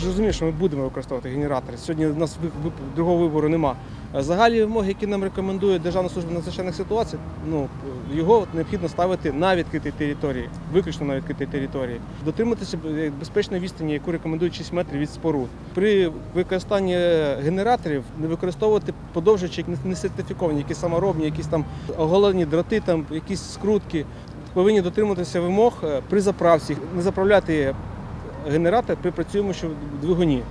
зрозумів, що ми будемо використовувати генератори. Сьогодні у нас другого вибору нема. А Загальні вимоги, які нам рекомендує Державна служба надзвичайних ситуацій, ну його необхідно ставити на відкритій території, виключно на відкритій території. Дотриматися безпечної відстані, яку рекомендують 6 метрів від споруд. При використанні генераторів не використовувати подовжувачі не сертифіковані, які саморобні, якісь там оголені дроти, там якісь скрутки. Повинні дотримуватися вимог е, при заправці, не заправляти генератор при в двигуні.